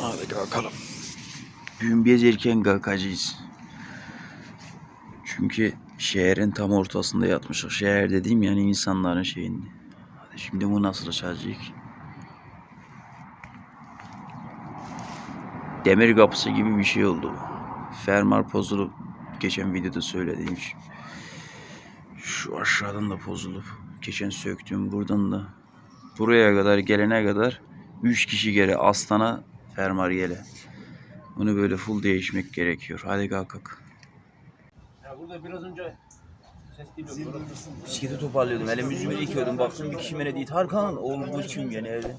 Hadi kalkalım. Bugün biz erken kalkacağız. Çünkü şehrin tam ortasında yatmışız. Şehir dediğim yani insanların şeyinde. Hadi şimdi bu nasıl açacak? Demir kapısı gibi bir şey oldu bu. Fermuar bozulup geçen videoda söylediğim şey. Şu aşağıdan da bozulup geçen söktüğüm buradan da buraya kadar gelene kadar 3 kişi gele Aslan'a fermuar gele. Bunu böyle full değişmek gerekiyor. Hadi kalkak. Ya burada biraz önce. Bisikleti toparlıyordum. Elimi yüzümü yıkıyordum. Baktım bir kişi bana değil. Tarkan oğlum bu kim yani öyle.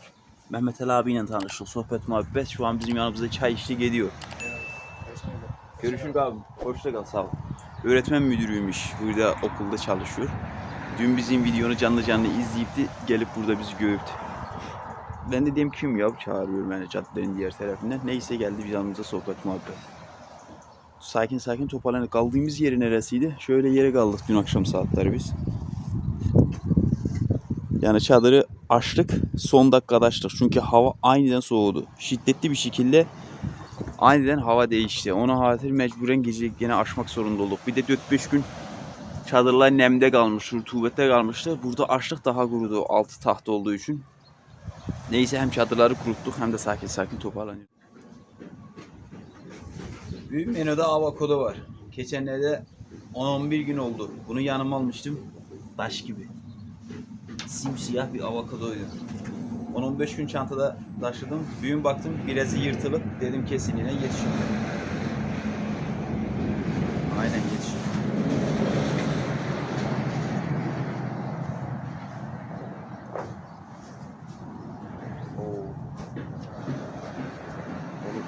Mehmet Ali abiyle tanıştık. Sohbet muhabbet. Şu an bizim yanımızda çay içtik ediyor. Görüşürüz abi. Hoşça kal sağ ol. Öğretmen müdürüymüş. Burada okulda çalışıyor. Dün bizim videonu canlı canlı izleyip de gelip burada bizi gördü. Ben de dedim kim ya çağırıyor beni caddenin diğer tarafından. Neyse geldi biz yanımıza sohbet muhabbet. Sakin sakin toparlandık. Kaldığımız yeri neresiydi? Şöyle yere kaldık dün akşam saatleri biz. Yani çadırı açtık. Son dakikada açtık. Çünkü hava aniden soğudu. Şiddetli bir şekilde aniden hava değişti. Ona hatır mecburen gecelik yine açmak zorunda olduk. Bir de 4-5 gün çadırlar nemde kalmış, rutubette kalmıştı. Burada açtık daha kurudu. Altı tahta olduğu için. Neyse hem çadırları kuruttuk hem de sakin sakin toparlanıyor. Büyük menüde avokado var. Geçenlerde 10-11 gün oldu. Bunu yanıma almıştım. Taş gibi. Simsiyah bir avokadoydu. 10-15 gün çantada taşıdım. Büyün baktım birazı yırtılıp dedim kesin yine yetişiyor. Aynen yetişiyor. Oo. Oğlum.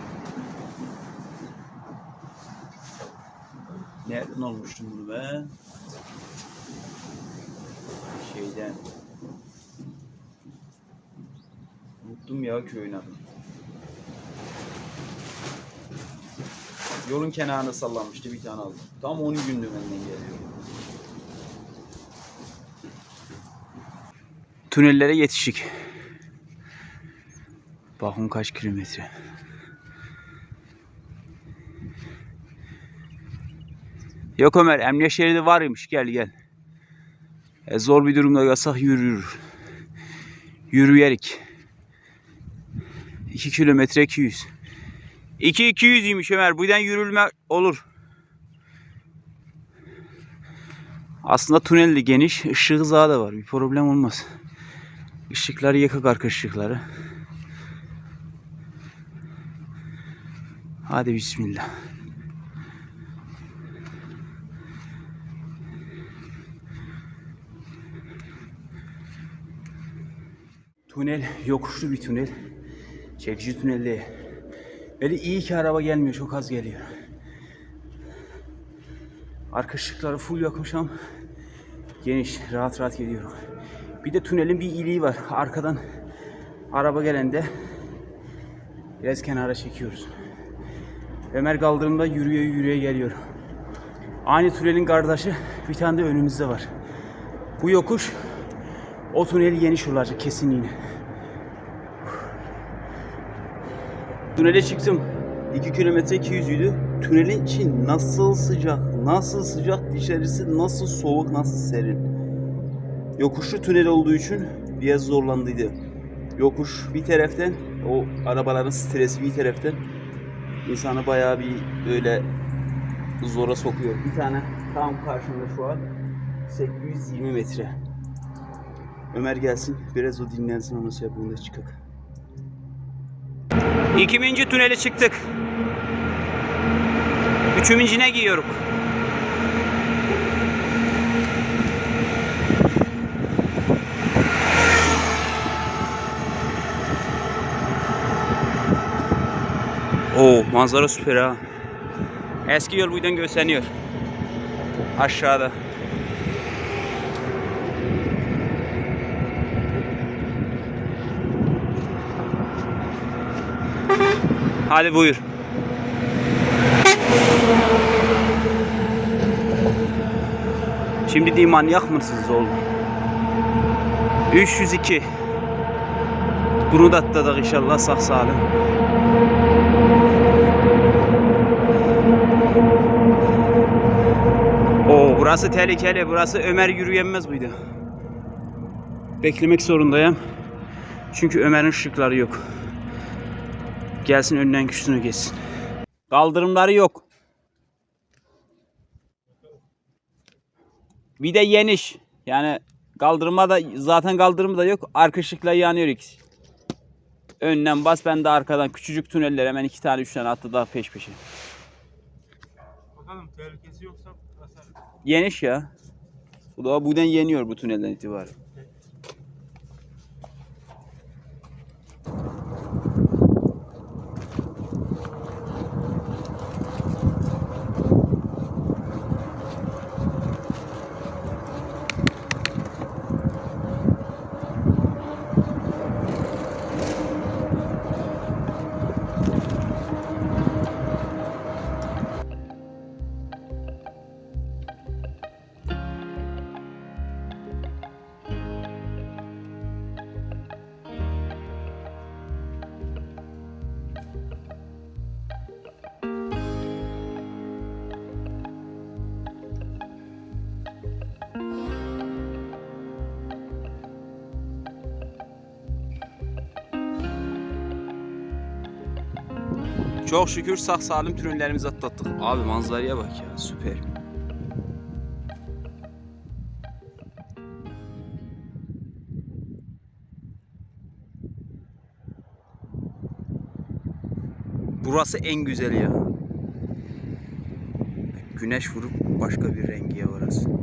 Nereden olmuştum bunu ben? Şeyden. Unuttum ya köyün adını. Yolun kenarına sallanmıştı bir tane aldım. Tam 10 gündü benden geliyor. Tünellere yetiştik. Bakın kaç kilometre. Yok Ömer, emniyet şeridi varmış. Gel gel. E, zor bir durumda kalsak yürür. Yürüyerik. 2 kilometre 200. 2 200'ymiş Ömer. Buradan yürülme olur. Aslında tünel de geniş. Işık hızı da var. Bir problem olmaz. Işıkları yakık arka ışıkları. Hadi bismillah. Tünel yokuşlu bir tünel. Çekici tünel değil. Böyle iyi ki araba gelmiyor. Çok az geliyor. Arka ışıkları full yakmışım. Geniş. Rahat rahat gidiyorum. Bir de tünelin bir iyiliği var. Arkadan araba gelende biraz kenara çekiyoruz. Ömer kaldırımda yürüye yürüye geliyor. Aynı tünelin kardeşi bir tane de önümüzde var. Bu yokuş o tüneli geniş olacak kesin yine. Tünele çıktım. 2 kilometre 200 ydi. Tünelin içi nasıl sıcak, nasıl sıcak, dışarısı nasıl soğuk, nasıl serin. Yokuşlu tünel olduğu için biraz zorlandıydı. Yokuş bir taraftan, o arabaların stresi bir taraftan insanı bayağı bir böyle zora sokuyor. Bir tane tam karşımda şu an 820 metre. Ömer gelsin biraz o dinlensin ondan sonra bunu da çıkak. İkinci tünele çıktık. Üçüncüne giyiyoruz. Oo manzara süper ha. Eski yol buradan gösteriyor. Aşağıda. Hadi buyur. Şimdi de manyak mısınız oğlum? 302 Bunu da atladık inşallah sağ salim. Oo, burası tehlikeli. Burası Ömer yürüyemez mıydı? Beklemek zorundayım. Çünkü Ömer'in ışıkları yok. Gelsin önünden güçlüğünü geçsin. Kaldırımları yok. Bir de yeniş. Yani kaldırma da zaten kaldırımı da yok. Arka ışıkla yanıyor ikisi. Önden bas ben de arkadan küçücük tüneller hemen iki tane üç tane attı daha peş peşe. Bakalım tehlikesi yoksa basar. Yeniş ya. Bu da buradan yeniyor bu tünelden itibaren. Çok şükür sağ salim tünellerimizi atlattık. Abi manzaraya bak ya süper. Burası en güzeli ya. Güneş vurup başka bir rengi ya orası.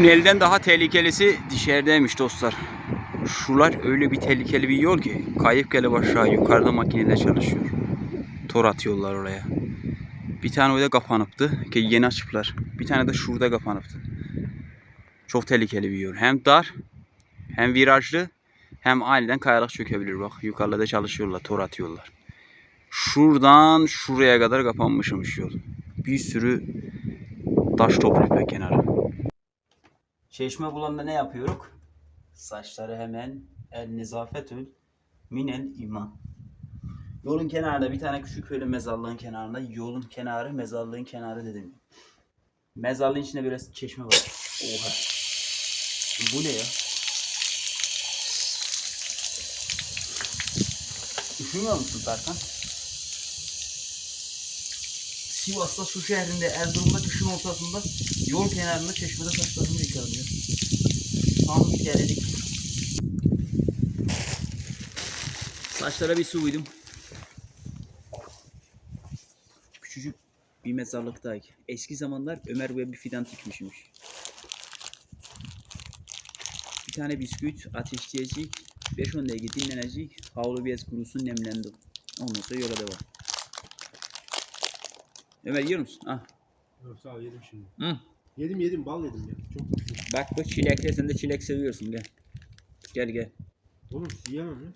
Tünelden daha tehlikelisi dışarıdaymış dostlar. Şular öyle bir tehlikeli bir yol ki kayıp gelip aşağı yukarıda makineler çalışıyor. Tor atıyorlar oraya. Bir tane orada kapanıptı ki yeni açıplar. Bir tane de şurada kapanıptı. Çok tehlikeli bir yol. Hem dar hem virajlı hem aniden kayarak çökebilir bak. Yukarıda da çalışıyorlar, tor atıyorlar. Şuradan şuraya kadar kapanmışmış yol. Bir sürü taş topluyor kenarı. Çeşme bulanda ne yapıyoruz? Saçları hemen el nezafetül minel iman. Yolun kenarında bir tane küçük böyle mezarlığın kenarında yolun kenarı mezarlığın kenarı dedim. Mezarlığın içinde böyle çeşme var. Oha. Bu ne ya? Üşümüyor musun Tarkan? Sivas'ta su şehrinde Erzurum'da kışın ortasında yol kenarında çeşmede saçlarımı ya. Tam bir delilik. Saçlara bir su uydum. Küçücük bir mezarlıktaydı. Eski zamanlar Ömer buraya bir fidan dikmişmiş. Bir tane bisküvit ateşleyecek. 5-10 dakika dinlenecek. Havlu bez kurusun nemlendi. Ondan sonra yola devam. Ömer yiyor musun? Ah. Yok sağ ol yedim şimdi. Hı. Yedim yedim bal yedim ya. Çok. Bak bu çilekli sen de çilek seviyorsun gel. Gel gel. Oğlum yiyemem ya.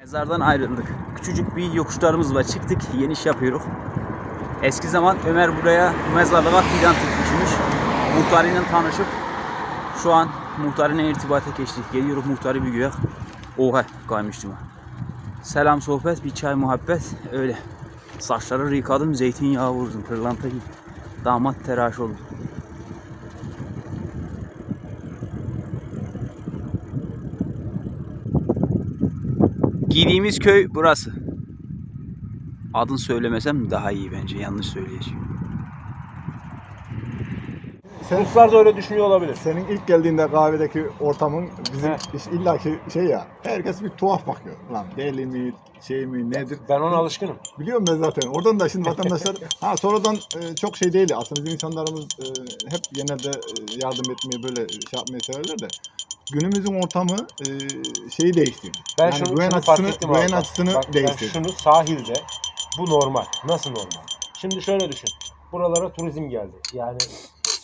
Mezardan ayrıldık. Küçücük bir yokuşlarımız var. Çıktık, yeniş yapıyoruz. Eski zaman Ömer buraya mezarlığa fidan dikmişmiş. Muhtarıyla tanışıp şu an muhtarıyla irtibata geçtik. Geliyoruz muhtarı bir güya. Oha kaymıştım. Selam sohbet, bir çay muhabbet öyle. Saçları yıkadım, zeytinyağı vurdum, pırlanta gibi. Damat teraş oldu. Giydiğimiz köy burası. Adını söylemesem daha iyi bence. Yanlış söyleyeceğim. Sen, Ruslar da öyle düşünüyor olabilir. senin ilk geldiğinde kahvedeki ortamın bizim iş- illaki şey ya herkes bir tuhaf bakıyor. Lan deli mi şey mi nedir? Ben ona alışkınım. Biliyorum ben zaten. Oradan da şimdi vatandaşlar ha sonradan e, çok şey değil. Aslında bizim insanlarımız e, hep genelde e, yardım etmeyi böyle şey yapmayı severler de günümüzün ortamı e, şeyi değiştirdi. Ben yani şunu, güven şunu fark açısını, ettim güven abi. bak. açısını Bak, ben değiştirdi. şunu sahilde bu normal. Nasıl normal? Şimdi şöyle düşün. Buralara turizm geldi. Yani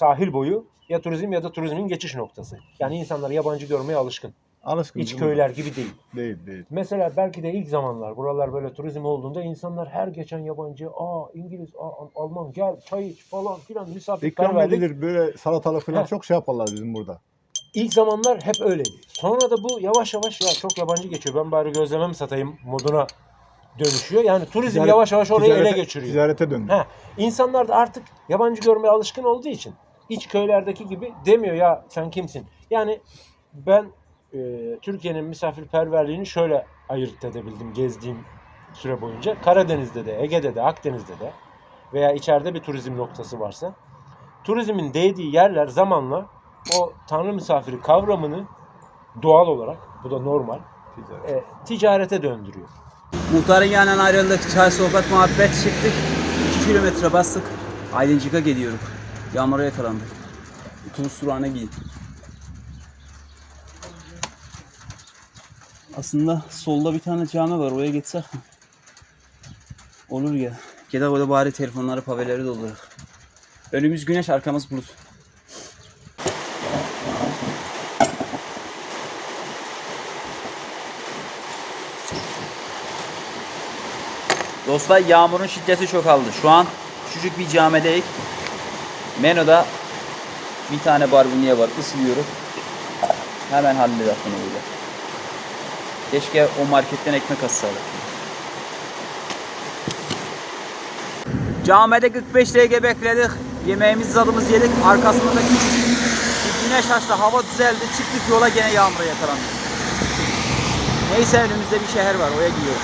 sahil boyu ya turizm ya da turizmin geçiş noktası. Yani insanlar yabancı görmeye alışkın. Alışkın. İç değil mi? köyler gibi değil. Değil değil. Mesela belki de ilk zamanlar buralar böyle turizm olduğunda insanlar her geçen yabancı, aa İngiliz, aa Alman gel çay iç falan filan İkram misafirperverlik. edilir böyle salatalık falan Heh. çok şey yaparlar bizim burada. İlk zamanlar hep öyleydi. Sonra da bu yavaş yavaş ya çok yabancı geçiyor. Ben bari gözleme mi satayım moduna dönüşüyor. Yani turizm Ticaret- yavaş yavaş orayı ele ticarete- geçiriyor. Ticarete döndü. Ha, insanlar da artık yabancı görmeye alışkın olduğu için iç köylerdeki gibi demiyor ya sen kimsin? Yani ben e, Türkiye'nin misafirperverliğini şöyle ayırt edebildim gezdiğim süre boyunca. Karadeniz'de de, Ege'de de, Akdeniz'de de veya içeride bir turizm noktası varsa turizmin değdiği yerler zamanla o tanrı misafiri kavramını doğal olarak bu da normal Ticaret. e, ticarete döndürüyor. Muhtarın yanından ayrıldık. Çay sohbet muhabbet çıktık. 2 kilometre bastık. Aydıncık'a gidiyoruz. Yağmura yakalandık. Otobüs durağına gidin. Aslında solda bir tane cami var. Oraya geçsek mi? Olur ya. Gel orada bari telefonları, paveleri doldurak. Önümüz güneş, arkamız bulut. Dostlar yağmurun şiddeti çok aldı. Şu an küçücük bir camideyiz. Menüde bir tane barbunya var. Islıyorum. Hemen halleder bunu böyle. Keşke o marketten ekmek alsaydık. Camide 45 dakika bekledik. Yemeğimizi tadımız yedik. Arkasında bir güneş açtı. Hava düzeldi. Çıktık yola gene yağmura yakalandık. Neyse önümüzde bir şehir var. Oraya gidiyoruz.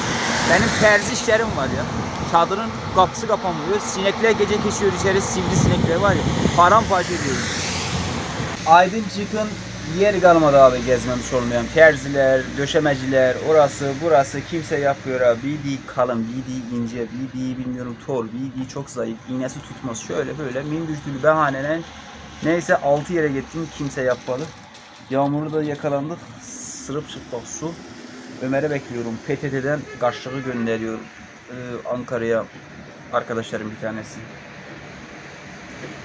Benim terzi işlerim var ya. Çadırın kapısı kapanmıyor. Sinekler gece geçiyor içeri. Sivri sinekler var ya. Paramparça ediyor. Aydıncık'ın yeri kalmadı abi gezmemiş olmayan. Terziler, döşemeciler, orası burası kimse yapmıyor abi. BD kalın, BD ince, BD bilmiyorum tol, BD çok zayıf, iğnesi tutmaz. Şöyle böyle min düştüğü bahaneyle neyse 6 yere gittim kimse yapmadı. Yağmurda da yakalandık. Sırıp çıplak su. Ömer'e bekliyorum. PTT'den karşılığı gönderiyor ee, Ankara'ya arkadaşlarım bir tanesi.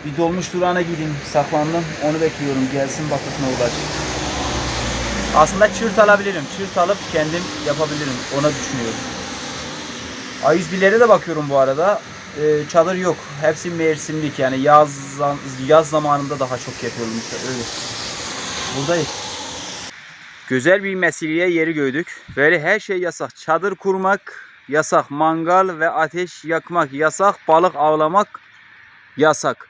Bir dolmuş durağına gideyim saklandım. Onu bekliyorum gelsin ne olacak. Aslında çırt alabilirim. Çırt alıp kendim yapabilirim. Ona düşünüyorum. A101'lere de bakıyorum bu arada. Ee, çadır yok. Hepsi mevsimlik yani yaz yaz zamanında daha çok yapıyorum işte öyle. Buradayız. Güzel bir meseleye yeri gördük. Böyle her şey yasak. Çadır kurmak yasak. Mangal ve ateş yakmak yasak. Balık avlamak yasak.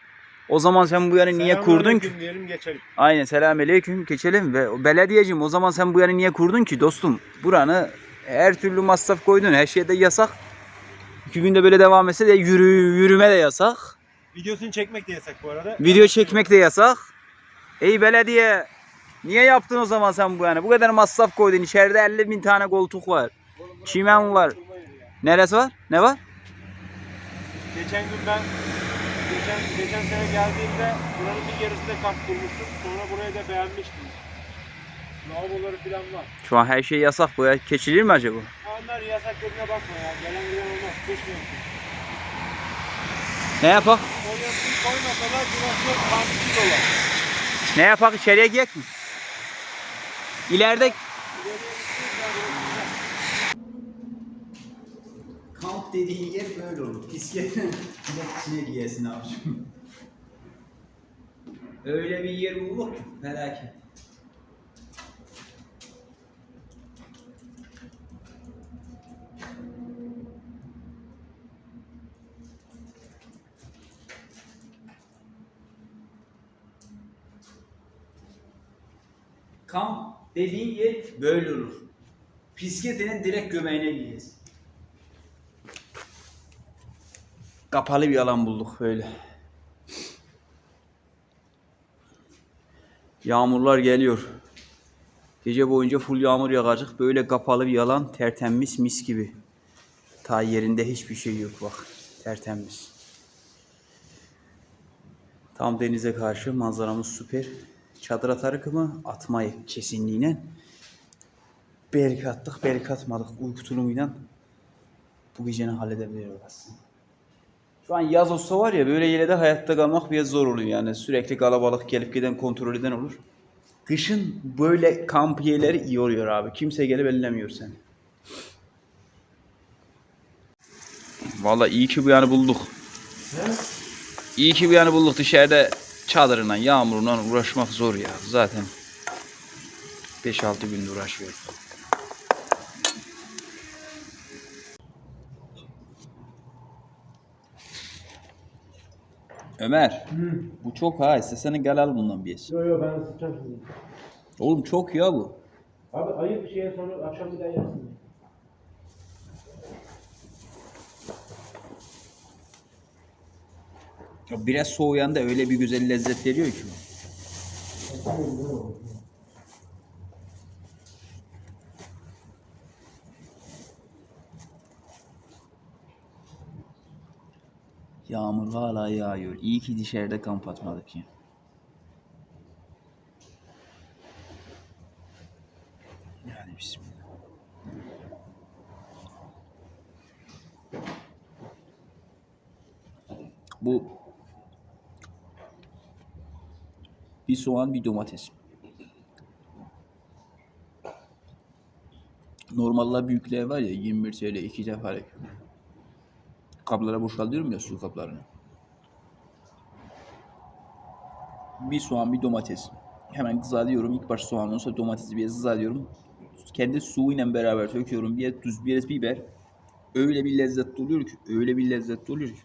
O zaman sen bu yanı niye kurdun ki? Diyelim geçelim. Aynen selamünaleyküm geçelim ve belediyecim o zaman sen bu yanı niye kurdun ki dostum? Buranı her türlü masraf koydun her şeyde yasak. İki günde böyle devam etse de yürü, yürüme de yasak. Videosunu çekmek de yasak bu arada. Video çekmek de yasak. Ey belediye niye yaptın o zaman sen bu yani? Bu kadar masraf koydun. İçeride 50 bin tane koltuk var. Çimen var. Neresi var? Ne var? Geçen gün ben geçen, geçen sene geldiğimde buranın bir yarısında kamp kurmuştum. Sonra burayı da beğenmiştim. Lavaboları falan var. Şu an her şey yasak bu ya. Keçilir mi acaba? Onlar yasak dediğine bakma ya. Gelen giden olmaz. Geçmiyorum. Ne yapak? Oraya su koymasalar burası kampsız dolar. Ne yapak? İçeriye giyek mi? İleride Dediğin yer böyle olur. Pis yerin direkt içine giyesin abicim. Öyle bir yer bulduk ki felaket. Kamp dediğin yer böyle olur. Pisketinin direkt göbeğine giyeceğiz. Kapalı bir alan bulduk böyle. Yağmurlar geliyor. Gece boyunca full yağmur yağacak. Böyle kapalı bir alan tertemiz mis gibi. Ta yerinde hiçbir şey yok bak. Tertemiz. Tam denize karşı manzaramız süper. Çadır atarık mı? Atmayı kesinliğine. Belki attık, belki atmadık. Uyku tulumuyla bu geceni halledebiliriz aslında. Şu an yaz olsa var ya böyle yere de hayatta kalmak biraz zor oluyor yani. Sürekli kalabalık gelip giden kontrol eden olur. Kışın böyle kamp yerleri iyi oluyor abi. Kimse gelip ellemiyor seni. Vallahi iyi ki bu yanı bulduk. İyi ki bu yanı bulduk. Dışarıda çadırından, yağmurundan uğraşmak zor ya. Zaten 5-6 gündür uğraşıyoruz. Ömer, bu çok ha. İstesene gel al bundan bir yes. Yok yok ben ısıtacağım şimdi. Oğlum çok ya bu. Abi ayıp bir şeye sonra akşam bir daha yersin. Ya Biraz soğuyan da öyle bir güzel lezzet veriyor ki. Yağmur hala yağıyor. İyi ki dışarıda kamp atmadık ya. Hadi bismillah. Bu bir soğan bir domates. Normalde büyükler var ya 21 TL 2 defa kaplara boşaltıyorum ya su kaplarını. Bir soğan bir domates. Hemen kızartıyorum. İlk baş soğan olsa domatesi bir kızartıyorum. Kendi suyuyla beraber döküyorum. Bir tuz bir biber. Öyle bir lezzetli oluyor ki. Öyle bir lezzetli oluyor ki.